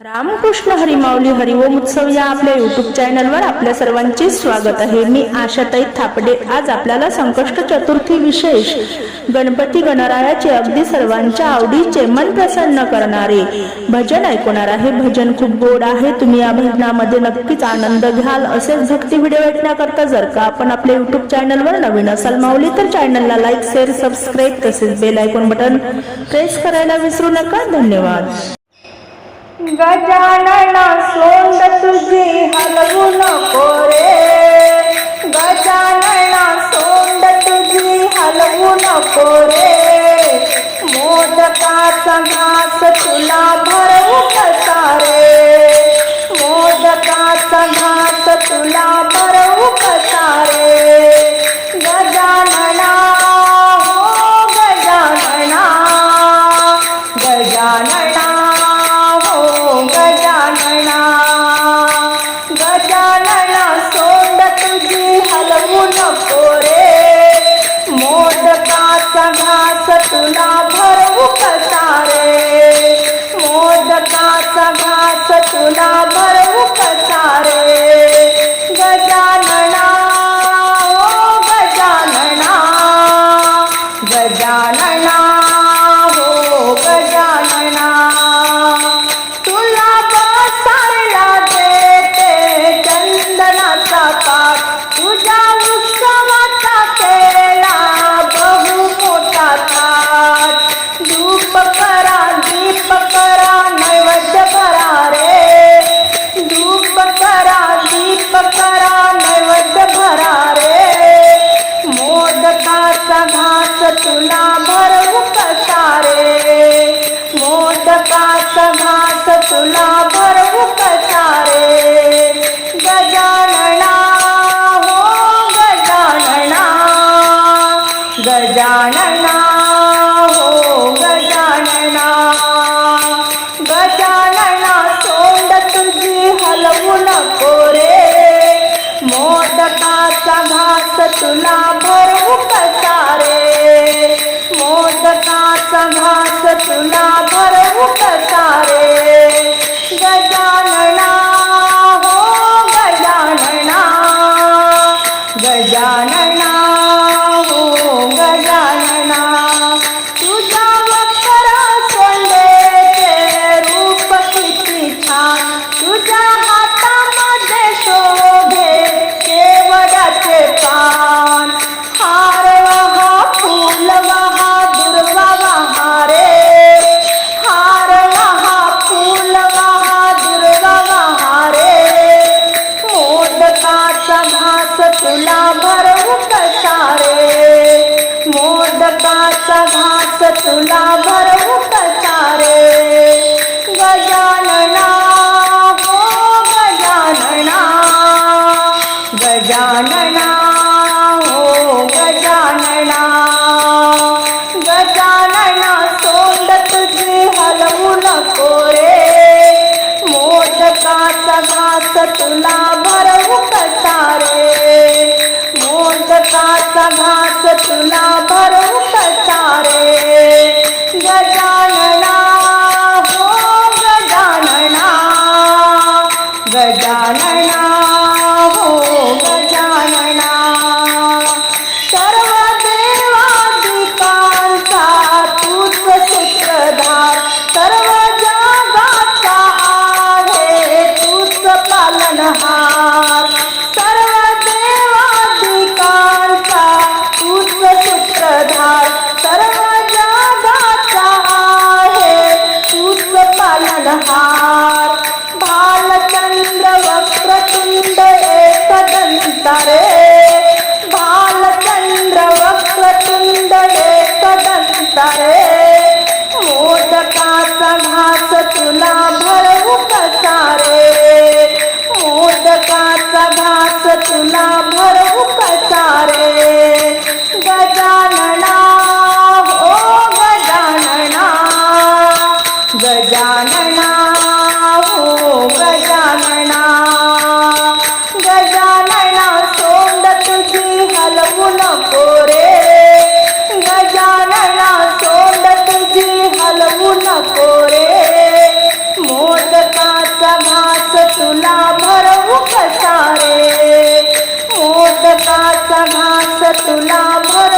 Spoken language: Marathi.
रामकृष्ण हरिमाऊली हरिओम उत्सव या आपल्या युट्यूब चॅनलवर आपल्या सर्वांचे स्वागत आहे. मी आशाताई थापडे. आज आपल्याला संकष्ट चतुर्थी विशेष गणपती गणरायाचे अगदी सर्वांच्या आवडीचे मन प्रसन्न करणारे भजन ऐकवणार आहे. भजन खूप गोड आहे. तुम्ही या भजनामध्ये नक्कीच आनंद घ्याल. असेच भक्ती व्हिडिओ ऐकण्याकरता जर का आपण आपल्या युट्यूब चॅनलवर नवीन असाल माऊली तर चॅनलला लाईक शेअर सबस्क्राईब तसेच बेल आयकॉन बटन प्रेस करायला विसरू नका. धन्यवाद. गजानना सोंड तुझी हलवू नको रे. गजानना सोंड तुझी हलवू नको घास तुला तुला भरवू कसा रे गजानना हो गजानना. गजानना हो गजानना. गजानना सोंड तुझी हलवू नको रे. मोदकाचा घास तुला भरवू कसा रे? मोदकाचा घास तुला भरवू करुणा भरो भरवू गजानना हो गजानना। गजानना তারে তুলা ভরা